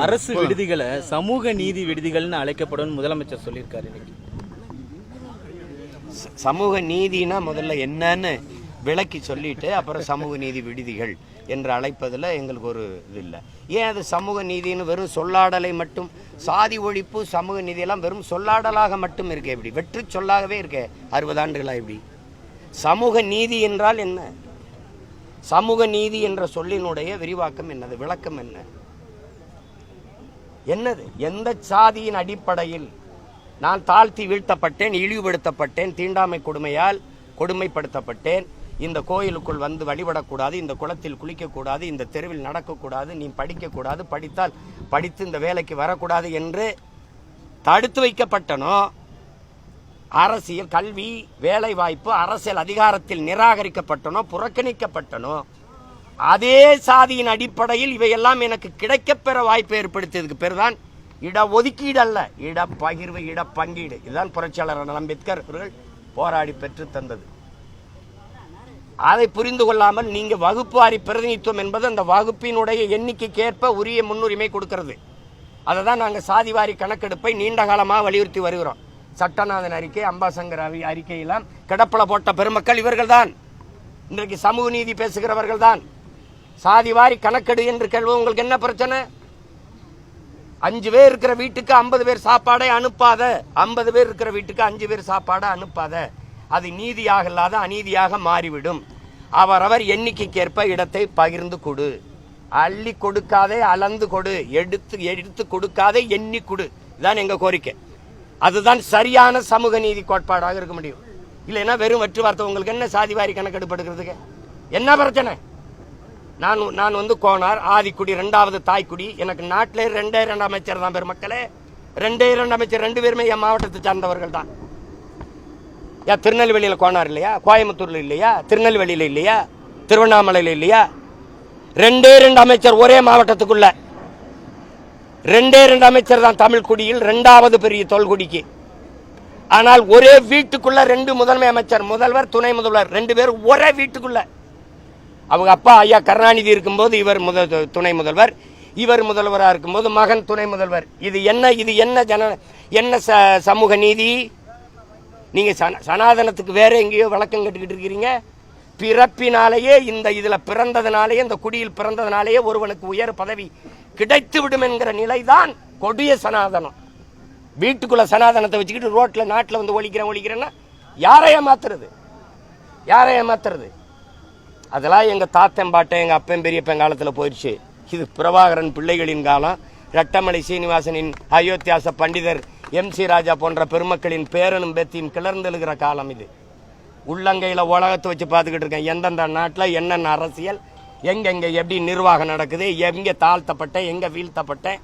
அரசு விடுதிகளை சமூக நீதி விடுதிகள்னு அழைக்கப்படும் முதலமைச்சர் சொல்லியிருக்காரு இன்னைக்கு. சமூக நீதினா முதல்ல என்னன்னு விளக்கி சொல்லிட்டு அப்புறம் சமூக நீதி விடுதிகள் என்று அழைப்பதில் எங்களுக்கு ஒரு இது இல்லை. ஏன் அது சமூக நீதின்னு வெறும் சொல்லாடலை மட்டும் சாதி ஒழிப்பு சமூக நீதியெல்லாம் வெறும் சொல்லாடலாக மட்டும் இருக்கே இப்படி? வெற்று சொல்லாகவே இருக்கே. அறுபது ஆண்டுகளா இப்படி? சமூக நீதி என்றால் என்ன? சமூக நீதி என்ற சொல்லினுடைய விரிவாக்கம் என்னது? விளக்கம் என்ன? என்னது? எந்த சாதியின் அடிப்படையில் நான் தாழ்த்தி வீழ்த்தப்பட்டேன் இழிவுபடுத்தப்பட்டேன் தீண்டாமை கொடுமையால் கொடுமைப்படுத்தப்பட்டேன்? இந்த கோயிலுக்குள் வந்து வழிபடக்கூடாது இந்த குளத்தில் குளிக்கக்கூடாது இந்த தெருவில் நடக்கக்கூடாது நீ படிக்கக்கூடாது படித்தால் படித்து இந்த வேலைக்கு வரக்கூடாது என்று தடுத்து வைக்கப்பட்டனோ? அரசியல் கல்வி வேலைவாய்ப்பு அரசியல் அதிகாரத்தில் நிராகரிக்கப்பட்டனோ புறக்கணிக்கப்பட்டனோ? அதே சாதியின் அடிப்படையில் இவையெல்லாம் எனக்கு கிடைக்கப்பெற வாய்ப்பை ஏற்படுத்தியதுக்கு பேர் தான் இட ஒதுக்கீடு அல்ல இடப்பகிர்வு இடப்பங்கீடு இதுதான் புரட்சியாளர் அம்பேத்கர் அவர்கள் போராடி பெற்று தந்தது. அதை புரிந்து கொள்ளாமல் நீங்கள் வகுப்பு வாரி பிரதிநிதித்துவம் என்பது அந்த வகுப்பினுடைய எண்ணிக்கைக்கு ஏற்ப உரிய முன்னுரிமை கொடுக்கிறது. அதை தான் நாங்கள் சாதிவாரி கணக்கெடுப்பை நீண்ட காலமாக வலியுறுத்தி வருகிறோம். சட்டநாதன் அறிக்கை அம்பாசங்கர் அறிக்கையெல்லாம் கிடப்பில் போட்ட பெருமக்கள் இவர்கள்தான். இன்றைக்கு சமூக நீதி பேசுகிறவர்கள் தான் சாதி வாரி கணக்கெடு என்று கேள்வி உங்களுக்கு என்ன பிரச்சனை? அஞ்சு பேர் இருக்கிற வீட்டுக்கு ஐம்பது பேர் சாப்பாடை அனுப்பாத. ஐம்பது பேர் இருக்கிற வீட்டுக்கு அஞ்சு பேர் சாப்பாடை அனுப்பாத. அது நீதியாக இல்லாத அநீதியாக மாறிவிடும். அவரவர் எண்ணிக்கைக்கேற்ப இடத்தை பகிர்ந்து கொடு. அள்ளி கொடுக்காதே அளந்து கொடு. எடுத்து எடுத்து கொடுக்காதே எண்ணி கொடு. இதுதான் எங்கள் கோரிக்கை. அதுதான் சரியான சமூக நீதி கோட்பாடாக இருக்க முடியும். இல்லைன்னா வெறும் வெற்றி வார்த்தை. உங்களுக்கு என்ன சாதிவாரி கணக்கெடுப்படுக்கிறதுக்கு என்ன பிரச்சனை? நான் நான் வந்து கோனார் ஆதிக்குடி ரெண்டாவது தாய்க்குடி. எனக்கு நாட்டிலே ரெண்டே ரெண்டு அமைச்சர் தான் பெருமக்களே. ரெண்டே ரெண்டு அமைச்சர் ரெண்டு பேருமே என் மாவட்டத்தை சார்ந்தவர்கள் தான். ஏன் திருநெல்வேலியில் கோனார் இல்லையா? கோயம்புத்தூரில் இல்லையா? திருநெல்வேலியில் இல்லையா? திருவண்ணாமலையில் இல்லையா? ரெண்டே ரெண்டு அமைச்சர் ஒரே மாவட்டத்துக்குள்ள. ரெண்டே ரெண்டு அமைச்சர் தான் தமிழ்குடியில் ரெண்டாவது பெரிய தொல்குடிக்கு. ஆனால் ஒரே வீட்டுக்குள்ள ரெண்டு முதன்மை அமைச்சர் முதல்வர் துணை முதல்வர் ரெண்டு பேரும் ஒரே வீட்டுக்குள்ள. அவங்க அப்பா ஐயா கருணாநிதி இருக்கும்போது இவர் முதல் துணை முதல்வர். இவர் முதல்வராக இருக்கும்போது மகன் துணை முதல்வர். இது என்ன இது என்ன ஜன என்ன ச சமூக நீதி? நீங்கள் சன சனாதனத்துக்கு வேற எங்கேயோ விளக்கம் கட்டுக்கிட்டு இருக்கிறீங்க. பிறப்பினாலேயே இந்த இதில் பிறந்ததுனாலேயே இந்த குடியில் பிறந்ததுனாலேயே ஒருவனுக்கு உயர் பதவி கிடைத்து விடும் என்கிற நிலைதான் கொடிய சனாதனம். வீட்டுக்குள்ளே சனாதனத்தை வச்சுக்கிட்டு ரோட்டில் நாட்டில் வந்து ஒழிக்கிறேன் ஒழிக்கிறேன்னா யாரை ஏமாத்துறது யாரை ஏமாத்துறது அதெல்லாம் எங்கள் தாத்தன் பாட்டன் எங்கள் அப்பன் பெரியப்பன் காலத்தில் போயிடுச்சு. இது பிரபாகரன் பிள்ளைகளின் காலம். ரட்டமலை சீனிவாசனின் அயோத்தியாச பண்டிதர் எம் சி ராஜா போன்ற பெருமக்களின் பேரனும் பேத்தியும் கிளர்ந்தெழுகிற காலம் இது. உள்ளங்கையில் உலகத்தை வச்சு பார்த்துக்கிட்டு இருக்கேன். எந்தெந்த நாட்டில் என்னென்ன அரசியல் எங்கெங்கே எப்படி நிர்வாகம் நடக்குது எங்கே தாழ்த்தப்பட்டேன் எங்கே வீழ்த்தப்பட்டேன்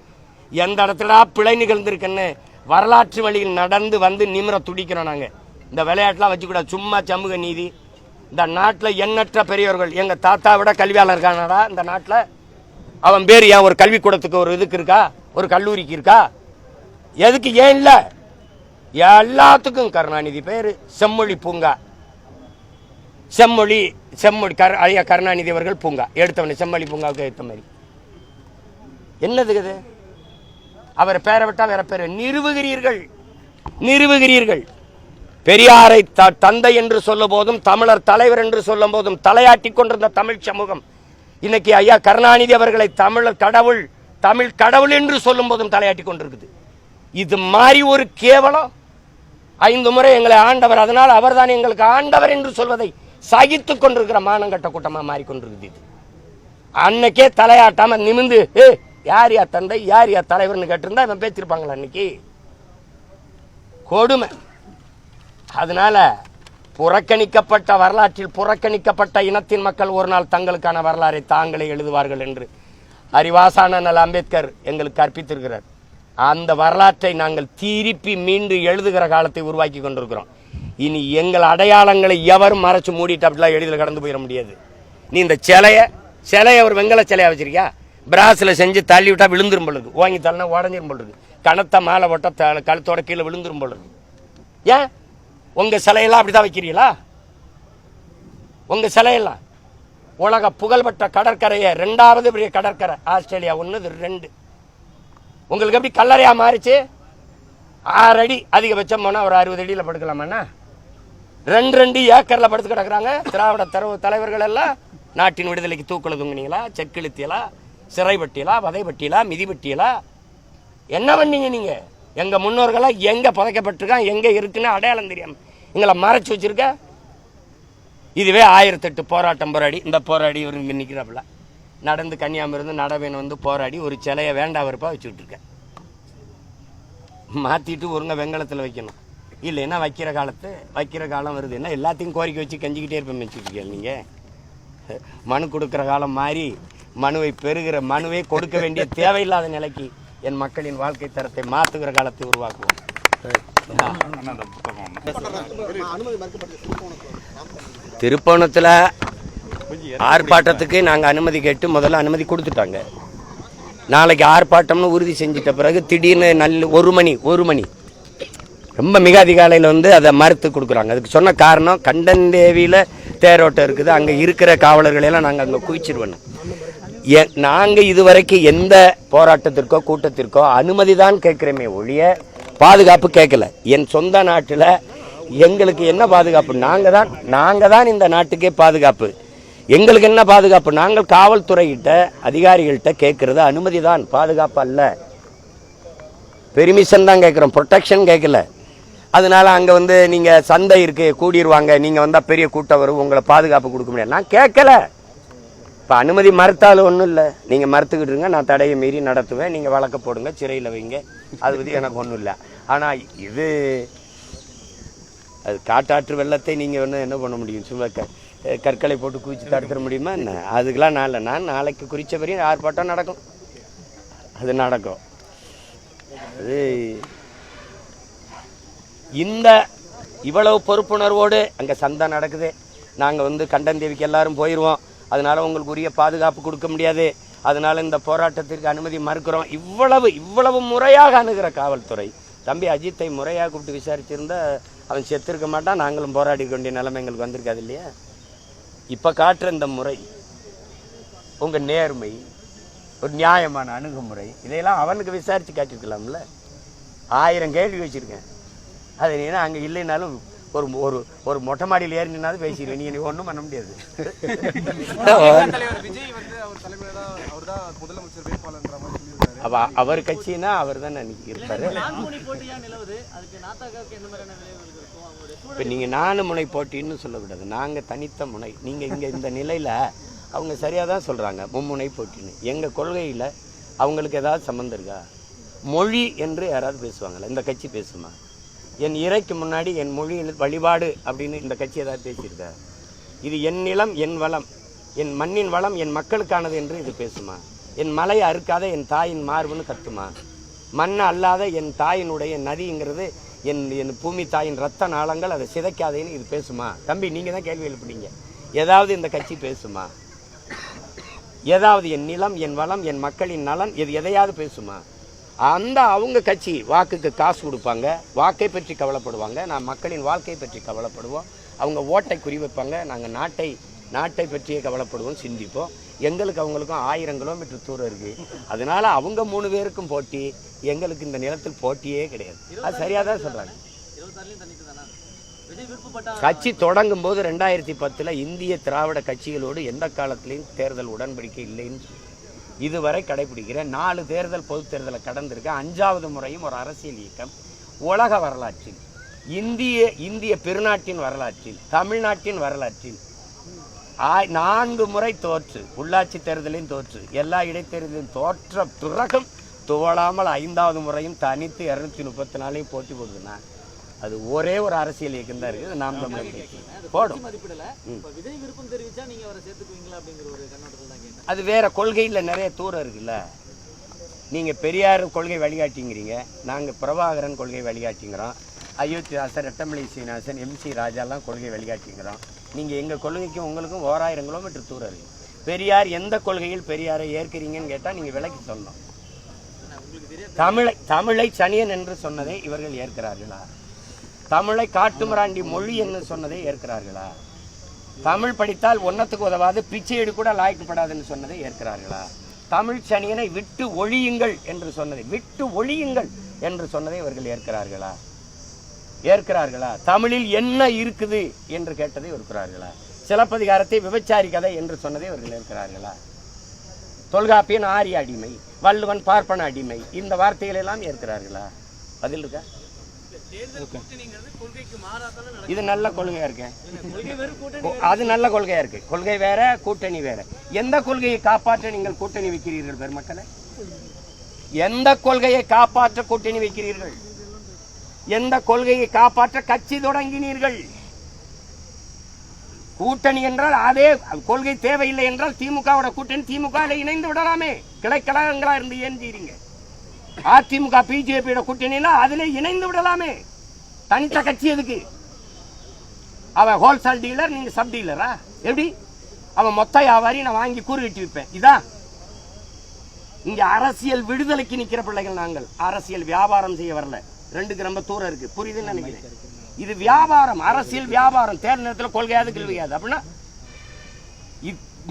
எந்த இடத்துல பிழை நிகழ்ந்திருக்குன்னு வரலாற்று வழியில் நடந்து வந்து நிமிர துடிக்கிறோம் நாங்கள் இந்த விளையாட்டுலாம் வச்சுக்கூடாது. சும்மா சமூக நீதி இந்த நாட்டில் எண்ணற்ற பெரியவர்கள் எங்கள் தாத்தா விட கல்வியாளர் இருக்கானடா இந்த நாட்டில்? அவன் பேர் ஏன் ஒரு கல்விக்கூடத்துக்கு ஒரு இதுக்கு இருக்கா? ஒரு கல்லூரிக்கு இருக்கா? எதுக்கு ஏன் இல்லை? எல்லாத்துக்கும் கருணாநிதி பேர். செம்மொழி பூங்கா. செம்மொழி செம்மொழி கர் ஐயா கருணாநிதி அவர்கள் பூங்கா. எடுத்தவனே செம்மொழி பூங்காவுக்கு எடுத்த மாதிரி. என்னதுக்கு இது? அவரை பேரை விட்டால் வேற பேர். நிறுவுகிறீர்கள் நிறுவுகிறீர்கள் பெரியாரை த- தந்தை என்று சொல்லும் போதும் தமிழர் தலைவர் என்று சொல்லும் போதும் தலையாட்டி கொண்டிருந்த தமிழ் சமூகம். இன்னைக்கு ஐயா கருணாநிதி அவர்களை தமிழர் கடவுள் தமிழ் கடவுள் என்று சொல்லும் போதும் தலையாட்டி கொண்டிருக்குது. இது மாதிரி ஒரு கேவலம். ஐந்து முறை எங்களை ஆண்டவர் அதனால் அவர்தான் எங்களுக்கு ஆண்டவர் என்று சொல்வதை சகித்து கொண்டிருக்கிற மானங்கட்ட கூட்டமாக மாறிக்கொண்டிருக்குது இது. அன்னைக்கே தலையாட்டாமல் நிமிந்து ஏ யார் யா தந்தை? யார் யா தலைவர்னு கேட்டிருந்தா இவன் பேச்சிருப்பாங்களா அன்னைக்கு? கொடுமை. அதனால புறக்கணிக்கப்பட்ட வரலாற்றில் புறக்கணிக்கப்பட்ட இனத்தின் மக்கள் ஒரு நாள் தங்களுக்கான வரலாறை தாங்களே எழுதுவார்கள் என்று அறிவாசான அம்பேத்கர் எங்களுக்கு கற்பித்திருக்கிறார். அந்த வரலாற்றை நாங்கள் திருப்பி மீண்டு எழுதுகிற காலத்தை உருவாக்கி கொண்டிருக்கிறோம். இனி எங்கள் அடையாளங்களை எவரும் மறைச்சு மூடிட்டு அப்படிலாம் எளிதில் கடந்து போயிட முடியாது. நீ இந்த சிலையை சிலையை ஒரு வெங்கல சிலையாக வச்சிருக்கியா? பிராஸில் செஞ்சு தள்ளி விட்டால் விழுந்துரும் பொழுது ஓங்கி தள்ளினா உடஞ்சிரும் பொழுது கணத்தை மாலை போட்டா த- கழுத்தோட கீழே விழுந்துரும் பொழுது ஏன்? உங்கள் சிலையெல்லாம் அப்படிதான் வைக்கிறீங்களா? உங்கள் சிலையெல்லாம். உலக புகழ்பெற்ற கடற்கரையை ரெண்டாவது பெரிய கடற்கரை. ஆஸ்திரேலியா ஒன்று ரெண்டு. உங்களுக்கு எப்படி கல்லறையாக மாறிச்சு? ஆறு அடி அதிகபட்சம் போனால் ஒரு அறுபது அடியில் படுக்கலாமாண்ணா ரெண்டு ரெண்டு ஏக்கரில் படுத்து கிடக்குறாங்க. திராவிட தரவு தலைவர்கள் எல்லாம். நாட்டின் விடுதலைக்கு தூக்குல தூங்குனீங்களா? செக்கிழுத்தியலா சிறைப்பட்டியலா வதைப்பட்டியலா மிதிப்பட்டியலா என்ன பண்ணீங்க நீங்கள் எங்கள் முன்னோர்களாக எங்கே புதைக்கப்பட்டிருக்கான் எங்கே இருக்குன்னு அடையாளம் தெரியாமல் எங்களை மறைச்சி வச்சுருக்க? இதுவே ஆயிரத்தெட்டு போராட்டம் போராடி இந்த போராடி ஒரு இங்கே நிற்கிறாப்புல நடந்து கன்னியாமிருந்து நடவேன் வந்து போராடி ஒரு சிலையை வேண்டா வெறுப்பா வச்சு விட்டுருக்கேன் மாற்றிட்டு ஒருங்க வெங்கலத்தில் வைக்கணும். இல்லைன்னா வைக்கிற காலத்து வைக்கிற காலம் வருது. என்ன எல்லாத்தையும் கோரிக்கை வச்சு கஞ்சிக்கிட்டே இருப்பேன் வச்சுருக்கீங்க நீங்கள் மனு கொடுக்குற காலம் மாறி மனுவை பெறுகிற மனுவை கொடுக்க வேண்டிய தேவையில்லாத நிலைக்கு என் மக்களின் வாழ்க்கை தரத்தை மாற்றுகிற காலத்தை உருவாக்குவோம். திருப்போணத்தில் ஆர்ப்பாட்டத்துக்கு நாங்கள் அனுமதி கேட்டு முதல்ல அனுமதி கொடுத்துட்டாங்க. நாளைக்கு ஆர்ப்பாட்டம்னு உறுதி செஞ்சிட்ட பிறகு திடீர்னு நல்ல ஒரு மணி ஒரு மணி. ரொம்ப மிக அதிகாலையில் வந்து அதை மறுத்து கொடுக்குறாங்க. அதுக்கு சொன்ன காரணம் கண்டன் தேவியில் தேரோட்டம் இருக்குது. அங்கே இருக்கிற காவலர்களையெல்லாம் நாங்கள் அங்கே குவிச்சிருவோம் எ நாங்கள் இதுவரைக்கும் எந்த போராட்டத்திற்கோ கூட்டத்திற்கோ அனுமதி தான் கேட்குறோமே ஒழிய பாதுகாப்பு கேட்கல. என் சொந்த நாட்டில் எங்களுக்கு என்ன பாதுகாப்பு? நாங்கள் தான் நாங்கள் தான் இந்த நாட்டுக்கே பாதுகாப்பு. எங்களுக்கு என்ன பாதுகாப்பு? நாங்கள் காவல்துறையிட்ட அதிகாரிகள்கிட்ட கேட்குறது அனுமதி தான். பாதுகாப்பு அல்ல. பெர்மிஷன் தான் கேட்குறோம். ப்ரொட்டெக்ஷன் கேட்கல. அதனால் அங்கே வந்து நீங்கள் சந்தை இருக்குது கூடிருவாங்க. நீங்கள் வந்தால் பெரிய கூட்டம் வரும். உங்களை பாதுகாப்பு கொடுக்க முடியாது. நான் கேட்கல. இப்போ அனுமதி மறுத்தாலும் ஒன்றும் இல்லை. நீங்கள் மறுத்துக்கிட்டு இருங்க நான் தடையை மீறி நடத்துவேன். நீங்கள் வழக்க போடுங்க சிறையில் வைங்க. அது பற்றி எனக்கு ஒன்றும் இல்லை. ஆனால் இது அது காட்டாற்று வெள்ளத்தை நீங்கள் வந்து என்ன பண்ண முடியும்? சும்மா க கற்களை போட்டு குவிச்சு தடுத்துட முடியுமா என்ன? அதுக்கெலாம் நான் இல்லை. நான் நாளைக்கு குறித்த வரையும் ஆர்ப்பாட்டம் நடக்கும். அது நடக்கும். அது இந்த இவ்வளவு பொறுப்புணர்வோடு அங்கே சந்தை நடக்குது. நாங்கள் வந்து கண்டன்தேவிக்கு எல்லாரும் போயிடுவோம் அதனால் உங்களுக்கு உரிய பாதுகாப்பு கொடுக்க முடியாது. அதனால் இந்த போராட்டத்திற்கு அனுமதி மறுக்கிறோம். இவ்வளவு இவ்வளவு முறையாக அணுகிற காவல்துறை. தம்பி அஜித்தை முறையாக கூப்பிட்டு விசாரிச்சிருந்தா அவன் செத்திருக்க மாட்டான். நாங்களும் போராடி வேண்டிய நிலைமை எங்களுக்கு வந்திருக்காது இல்லையா? இப்போ காட்டுற இந்த முறை உங்கள் நேர்மை ஒரு நியாயமான அணுகுமுறை இதையெல்லாம் அவனுக்கு விசாரித்து காட்டியிருக்கலாம்ல? ஆயிரம் கேள்வி வச்சுருக்கேன். அது ஏன்னா அங்கே இல்லைனாலும் ஒரு ஒரு ஒரு மொட்டை மாடியில் ஏறி நின்னாலும் பேசிடுவேன். நீ ஒன்றும் பண்ண முடியாது. அவ அவர் கட்சினா அவர் தான் அன்னைக்கு இருப்பார். இப்போ நீங்கள் நாலு முனை போட்டின்னு சொல்லக்கூடாது. நாங்கள் தனித்த முனை. நீங்கள் இங்கே இந்த நிலையில் அவங்க சரியாக தான் சொல்கிறாங்க மும்முனை போட்டின்னு. எங்கள் கொள்கையில் அவங்களுக்கு ஏதாவது சம்மந்தம் இருக்கா? மொழி என்று யாராவது பேசுவாங்களா இந்த கட்சி பேசுமா? என் இறைக்கு முன்னாடி என் மொழியில் வழிபாடு அப்படின்னு இந்த கட்சி ஏதாவது பேசியிருக்கா இது என் நிலம் என் வளம். என் மண்ணின் வளம் என் மக்களுக்கானது என்று இது பேசுமா? என் மலையை அறுக்காத என் தாயின் மார்புன்னு கத்துமா? மண் அல்லாத என் தாயினுடைய நதிங்கிறது என் என் பூமி தாயின் ரத்த நாளங்கள் அதை சிதைக்காதேன்னு இது பேசுமா? தம்பி நீங்கள் தான் கேள்வி எழுப்புனீங்க. ஏதாவது இந்த கட்சி பேசுமா? ஏதாவது என் நிலம் என் வளம் என் மக்களின் நலன் இது எதையாவது பேசுமா? அந்த அவங்க கட்சி வாக்குக்கு காசு கொடுப்பாங்க. வாக்கை பற்றி கவலைப்படுவாங்க. நான் மக்களின் வாழ்க்கை பற்றி கவலைப்படுவோம். அவங்க ஓட்டை குறிவைப்பாங்க. நாங்கள் நாட்டை நாட்டை பற்றியே கவலைப்படுவோம் சிந்திப்போம். எங்களுக்கு அவங்களுக்கும் ஆயிரம் கிலோமீட்டர் தூரம் இருக்கு. அதனால அவங்க மூணு பேருக்கும் போட்டி எங்களுக்கு இந்த நிலத்தில் போட்டியே கிடையாது. அது சரியாக தான் சொல்கிறாங்க கட்சி தொடங்கும் போது ரெண்டாயிரத்தி பத்தில் இந்திய திராவிட கட்சிகளோடு எந்த காலத்திலையும் தேர்தல் உடன்படிக்கை இல்லைன்னு இதுவரை கடைபிடிக்கிற நாலு தேர்தல் பொது தேர்தலை கடந்திருக்க அஞ்சாவது முறையும் ஒரு அரசியல் இயக்கம். உலக வரலாற்றில் இந்திய இந்திய பெருநாட்டின் வரலாற்றில் தமிழ்நாட்டின் வரலாற்றில் நான்கு முறை தோற்று உள்ளாட்சி தேர்தலையும் தோற்று எல்லா இடைத்தேர்தலையும் தோற்ற பிறகும் துவளாமல் ஐந்தாவது முறையும் தனித்து இரநூத்தி முப்பத்தி நாலையும் போட்டி போடுதுன்னா அது ஒரே ஒரு அரசியல் இயக்கம் தான் இருக்குது நாம் தமிழர் கட்சி. போடும். நீங்க அது வேற கொள்கையில் நிறைய தூரம் இருக்குல்ல. நீங்கள் பெரியார் கொள்கை வழிகாட்டிங்கிறீங்க. நாங்கள் பிரபாகரன் கொள்கை வழிகாட்டிங்கிறோம். அயோத்திதாசர் ரெட்டமலை சீனிவாசன் எம்சி ராஜாலாம் கொள்கை வழிகாட்டிங்கிறோம். நீங்கள் எங்கள் கொள்கைக்கும் உங்களுக்கும் ஓராயிரம் கிலோமீட்டர் தூரம் இருக்கு. பெரியார் எந்த கொள்கையில் பெரியாரை ஏற்கிறீங்கன்னு கேட்டால் நீங்கள் விலைக்கு சொல்லணும். தெரியாது. தமிழை தமிழை சனியன் என்று சொன்னதை இவர்கள் ஏற்கிறார்களா? தமிழை காட்டுமிராண்டி மொழி என்று சொன்னதை ஏற்கிறார்களா? தமிழ் படித்தால் ஒன்னத்துக்கு உதவாது பிச்சையடி கூட லாய்க்கப்படாதுன்னு சொன்னதை ஏற்கிறார்களா? தமிழ் சனியனை விட்டு ஒழியுங்கள் என்று சொன்னதை விட்டு ஒழியுங்கள் என்று சொன்னதை இவர்கள் ஏற்கிறார்களா? ஏற்கிறார்களா? தமிழில் என்ன இருக்குது என்று கேட்டதை இருக்கிறார்களா சிலப்பதிகாரத்தை விபச்சாரி கதை என்று சொன்னதை இவர்கள் ஏற்கிறார்களா? தொல்காப்பியன் ஆரிய அடிமை வள்ளுவன் பார்ப்பன அடிமை இந்த வார்த்தைகளெல்லாம் ஏற்கிறார்களா? பதில் இருக்கா? இது நல்ல கொள்கையா இருக்கு? அது நல்ல கொள்கையா இருக்கு. கொள்கை வேற கூட்டணி வேற. எந்த கொள்கையை காப்பாற்ற நீங்கள் கூட்டணி வைக்கிறீர்கள் பெருமக்களே? எந்த கொள்கையை காப்பாற்ற கூட்டணி வைக்கிறீர்கள்? எந்த கொள்கையை காப்பாற்ற கட்சி தொடங்கினீர்கள்? கூட்டணி என்றால் அதே கொள்கை தேவையில்லை என்றால் திமுகவோட கூட்டணி திமுக இணைந்து விடலாமே. கிளைக்கழகங்களா இருந்து ஏந்தீங்க அதிமுக பிஜேபியோட கூட்டணினா அதிலே இணைந்து விடலாமே. தனித்த கட்சி எதுக்கு? அவன் ஹோல்சேல் டீலர் நீங்க சப் டீலரா? எப்படி? அவன் மொத்த வியாபாரி நான் வாங்கி கூறு கட்டி இதான் இங்க அரசியல் விடுதலைக்கு நிக்கிற பிள்ளைகள் நாங்கள். அரசியல் வியாபாரம் செய்ய வரல. ரெண்டுக்கு ரொம்ப தூரம் இருக்கு. புரியுதுன்னு நினைக்கிறேன். இது வியாபாரம் அரசியல் வியாபாரம். தேர்தல் நேரத்தில் கொள்கையாது கேள்வியாது அப்படின்னா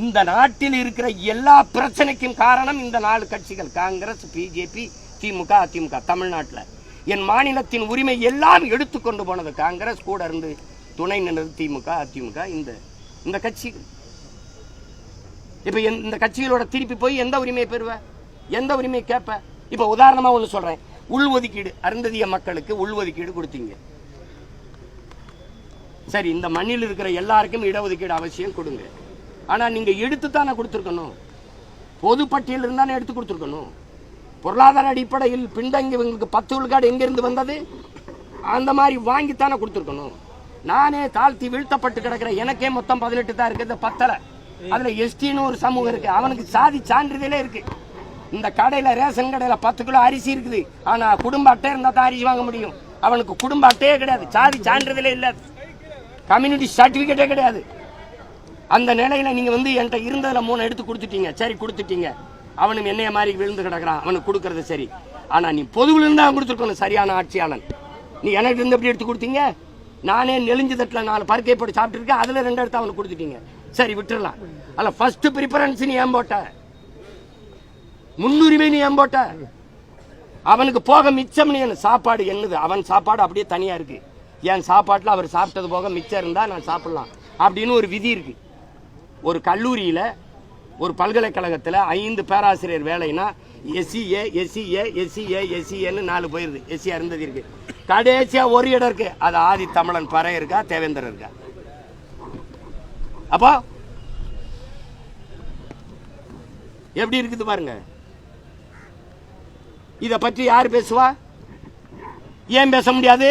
இந்த நாட்டில் இருக்கிற எல்லா பிரச்சனைக்கும் காரணம் இந்த நாலு கட்சிகள். காங்கிரஸ் பிஜேபி திமுக அதிமுக தமிழ்நாட்டில். என் மாநிலத்தின் உரிமை எல்லாம் எடுத்துக்கொண்டு போனது காங்கிரஸ். கூட இருந்து துணை நின்றது திமுக அதிமுக இந்த இந்த கட்சிகள். இப்போ இந்த கட்சிகளோட திருப்பி போய் எந்த உரிமையை பெறுவ? எந்த உரிமையை கேட்ப இப்போ உதாரணமாக ஒன்று சொல்கிறேன் உள்ஒதுக்கீடு அருந்ததிய மக்களுக்கு உள்ஒதுக்கீடு கொடுத்தீங்க. சரி இந்த மண்ணில் இருக்கிற எல்லாருக்கும் இடஒதுக்கீடு அவசியம் கொடுங்க. ஆனால் நீங்கள் எடுத்து தானே கொடுத்துருக்கணும்? பொது பட்டியல் இருந்தானே எடுத்து கொடுத்துருக்கணும்? பொருளாதார அடிப்படையில் பின்தங்கியவங்களுக்கு பத்து விழுக்காடு எங்கேருந்து வந்தது? அந்த மாதிரி வாங்கித்தானே கொடுத்துருக்கணும். நானே தாழ்த்தி வீழ்த்தப்பட்டு கிடக்கிற எனக்கே மொத்தம் பதினெட்டு தான் இருக்குது பத்தலை. அதில் எஸ்டின்னு ஒரு சமூகம் இருக்குது அவனுக்கு சாதி சான்றிதழே இருக்குது இந்த கடையில் ரேஷன் கடையில் பத்து கிலோ அரிசி இருக்குது. ஆனால் குடும்ப அட்டை இருந்தால் தான் அரிசி வாங்க முடியும். அவனுக்கு குடும்ப அட்டையே கிடையாது. சாதி சான்றிதழே இல்லை கம்யூனிட்டி சர்டிஃபிகேட்டே கிடையாது. அந்த நிலையில் நீங்கள் வந்து என்கிட்ட இருந்ததில் மூணு எடுத்து கொடுத்துட்டீங்க. சரி கொடுத்துட்டீங்க. அவனும் என்னைய மாதிரி விழுந்து கிடக்குறான் அவனுக்கு கொடுக்கறது சரி. ஆனால் நீ பொதுவில் இருந்தா கொடுத்துருக்கணும் சரியான ஆட்சியாளன். நீ எனக்கு இருந்து எப்படி எடுத்து கொடுத்தீங்க? நானே நெளிஞ்சு தட்டில் நாலு பருக்கை போட்டு சாப்பிட்டுருக்கேன். அதில் ரெண்டு எடுத்து அவனுக்கு கொடுத்துட்டீங்க. சரி விட்டுறலாம். அல்ல ஃபஸ்ட்டு ப்ரிஃபரன்ஸ் நீ ஏன் போட்ட? முன்னுரிமை நீ ஏன் போட்ட? அவனுக்கு போக மிச்சம் நீ சாப்பாடு என்னது? அவன் சாப்பாடு அப்படியே தனியாக இருக்கு. என் சாப்பாட்டில் அவர் சாப்பிட்டது போக மிச்சம் இருந்தால் நான் சாப்பிட்லாம். அப்படின்னு ஒரு விதி இருக்குது ஒரு கல்லூரியில் ஒரு பல்கலைக்கழகத்தில் ஐந்து பேராசிரியர் வேலைன்னா எஸ்சிஏ எஸ்சிஏ எஸ்சிஏ எஸ்சிஏன்னு நாலு போயிருது. எஸ்சி இருந்தது இருக்கு. கடைசியாக ஒரு இடம் இருக்கு. அது ஆதி தமிழன் பறை இருக்கா தேவேந்தர் இருக்கா? அப்போ எப்படி இருக்குது பாருங்க. இதை பற்றி யார் பேசுவா? ஏன் பேச முடியாது?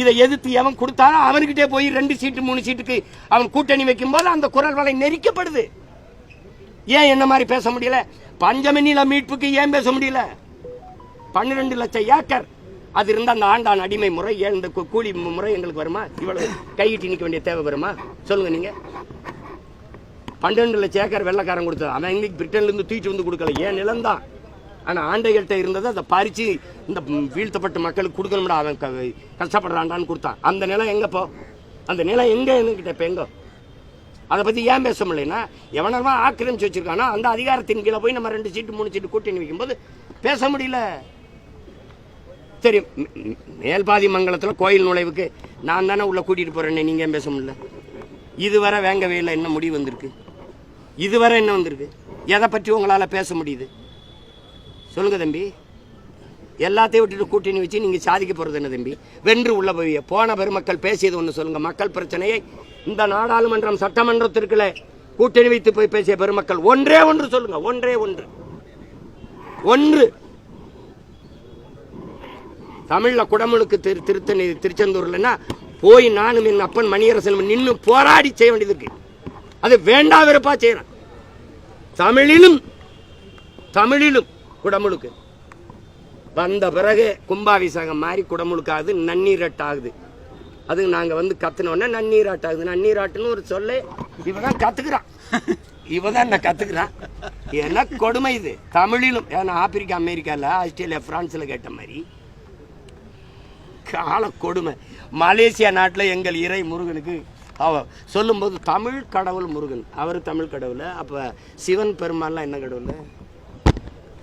இதை எதிர்த்து எவன் கொடுத்தாலும் அவன்கிட்டே போய் ரெண்டு சீட்டு மூணு சீட்டுக்கு அவன் கூட்டணி வைக்கும்போது அந்த குரல் வலை நெரிக்கப்படுது. ஏன் என்ன மாதிரி பேச முடியல? பஞ்சமி நில மீட்புக்கு ஏன் பேச முடியல? பன்னிரெண்டு லட்சம் ஏக்கர். அது இருந்தால் அந்த ஆண்டான் அடிமை முறை ஏன் இந்த கூலி முறை எங்களுக்கு வருமா? இவ்வளவு கையிட்டு நிற்க வேண்டிய தேவை வருமா? சொல்லுங்க நீங்க. பன்னெண்டு லட்சம் ஏக்கர் வெள்ளக்காரன் கொடுத்தது. அவன் எங்களுக்கு பிரிட்டன்லேருந்து தூக்கிட்டு வந்து கொடுக்கல. ஏன் நிலம்தான் ஆனால் ஆண்டைகள்கிட்ட இருந்தது அதை பறித்து இந்த வீழ்த்தப்பட்ட மக்களுக்கு கொடுக்கணும்டா அவன் க- கஷ்டப்படுறான்டான்னு கொடுத்தான். அந்த நிலம் எங்கே போ? அந்த நிலம் எங்கே? என்கிட்ட இப்போ எங்கே? அதை பற்றி ஏன் பேச முடியலன்னா எவனவன் ஆக்கிரமிச்சு வச்சுருக்கானோ அந்த அதிகாரத்தின் கீழே போய் நம்ம ரெண்டு சீட்டு மூணு சீட்டு கூட்டணி வைக்கும்போது பேச முடியல. சரி மேல்பாதி மங்கலத்தில் கோயில் நுழைவுக்கு நான் தானே உள்ளே கூட்டிகிட்டு போகிறேன்னு நீங்கள் ஏன் பேச முடியல? இதுவரை வேங்கவே இல்லை என்ன முடிவு வந்திருக்கு. இதுவரை என்ன வந்திருக்கு? எதை பற்றி உங்களால் பேச முடியுது? சொல்லுங்கள் தம்பி. எல்லாத்தையும் விட்டுட்டு கூட்டணி வச்சு நீங்க சாதிக்க போறது என்ன தம்பி? வென்று உள்ள போய் போன பெருமக்கள் பேசியது ஒன்று சொல்லுங்க. மக்கள் பிரச்சனையை இந்த நாடாளுமன்றம் சட்டமன்றத்திற்குள்ள கூட்டணி வைத்து போய் பேசிய பெருமக்கள் ஒன்றே ஒன்று சொல்லுங்க. ஒன்றே ஒன்று. ஒன்று. தமிழ்ல குடமுழுக்கு திரு திருத்தணி திருச்செந்தூர்லன்னா போய் நானும் என் அப்பன் மணியரசன் நின்று போராடி செய்ய வேண்டியது இருக்கு. அது வேண்டா வெறுப்பா செய்யறேன். தமிழிலும் தமிழிலும் குடமுழுக்கு. வந்த பிறகு கும்பாபிஷேகம் மாதிரி குடமுழுக்காகுது நன்னீரட்டாகுது. அது நாங்க வந்து கத்துனோடனே நன்னீராட்டாகுது. நன்னீராட்டுன்னு ஒரு சொல்லே இவதான் கத்துக்கிறான். இவதான் நான் கத்துக்கிறான்? என்ன கொடுமை இது. தமிழிலும் ஏன்னா ஆப்பிரிக்கா அமெரிக்கால ஆஸ்திரேலியா பிரான்ஸ்ல கேட்ட மாதிரி கால கொடுமை. மலேசியா நாட்டில் எங்கள் இறை முருகனுக்கு அவ சொல்லும்போது தமிழ் கடவுள் முருகன். அவர் தமிழ் கடவுள்? அப்போ சிவன் பெருமாள்லாம் என்ன கடவுள்?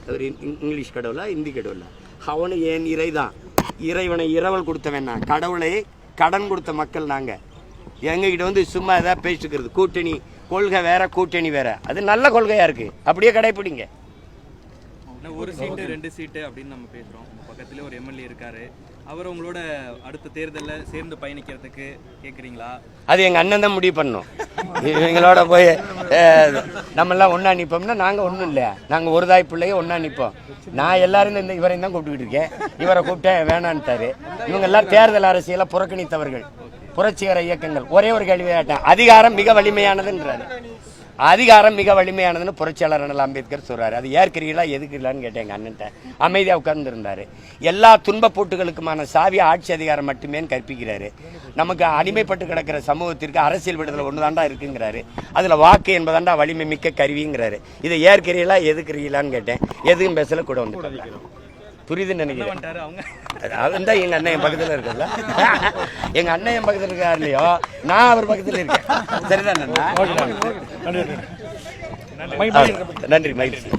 அவர் இங்- இங்- இங்கிலீஷ் கடவுளா? இந்தி கடவுளா? அவனு ஏன் இறை தான் இறைவனை இரவல் கொடுத்தவன் நான். கடவுளை கடன் கொடுத்த மக்கள் நாங்கள் எங்ககிட்ட வந்து சும்மா எதாவது பேசிக்கிறது கூட்டணி கொள்கை வேற கூட்டணி வேற. அது நல்ல கொள்கையாக இருக்குது அப்படியே கடைப்பிடிங்க. ஆனா ஒரு சீட்டு ரெண்டு சீட்டு அப்படின்னு நம்ம பேசுகிறோம் பக்கத்துலேயே ஒரு எம்எல்ஏ இருக்காரு. அவர் உங்களோட அடுத்த தேர்தலில் சேர்ந்து பயணிக்கிறதுக்கு கேட்குறீங்களா அது எங்கள் அண்ணன் தான் முடிவு பண்ணும் எங்களோட போய் நம்மெல்லாம் ஒன்றா நிற்போம்னா நாங்கள் ஒன்றும் இல்லை. நாங்கள் ஒரு தாய் பிள்ளைய ஒன்றா நிற்போம் நான் எல்லாரும் இந்த இவரையும் தான் கூப்பிட்டுக்கிட்டு இருக்கேன். இவரை கூப்பிட்டேன் வேணான்ட்டாரு. இவங்க எல்லாம் தேர்தல் அரசியலை புறக்கணித்தவர்கள். புரட்சிகர இயக்கங்கள். ஒரே ஒரு கேள்வி கேட்டேன். அதிகாரம் மிக வலிமையானதுன்றாரு. அதிகாரம் மிக வலிமையானதுன்னு புரட்சியாளர் அண்ணல் அம்பேத்கர் சொல்கிறார் அது ஏற்கிறீங்களா எதுக்குலான்னு கேட்டேன் எங்கள் அண்ணன்ட்ட. அமைதியாக உட்கார்ந்துருந்தார். எல்லா துன்பப் போட்டுகளுக்குமான சாவி ஆட்சி அதிகாரம் மட்டுமே கற்பிக்கிறாரு. நமக்கு அடிமைப்பட்டு கிடக்கிற சமூகத்திற்கு அரசியல் விடுதலை ஒன்று தாண்டா இருக்குங்கிறாரு. அதில் வாக்கு என்பதாண்டா வலிமை மிக்க கருவிங்கிறாரு. இதை ஏற்கிறீங்களா? எதுக்குறீங்களான்னு கேட்டேன். எதுவும் பேசல கூட வந்து புரியுதுன்னு நினைக்கிறேன். வந்துட்டாரு அவங்க. அவன் தான் எங்க அண்ணன் என் பக்கத்துல இருக்கல எங்க அண்ணன் என் பக்கத்துல இருக்காரு இல்லையோ நான் அவர் பக்கத்துல இருக்கேன். சரிதான் அண்ணா? நன்றி மகிழ்ச்சி.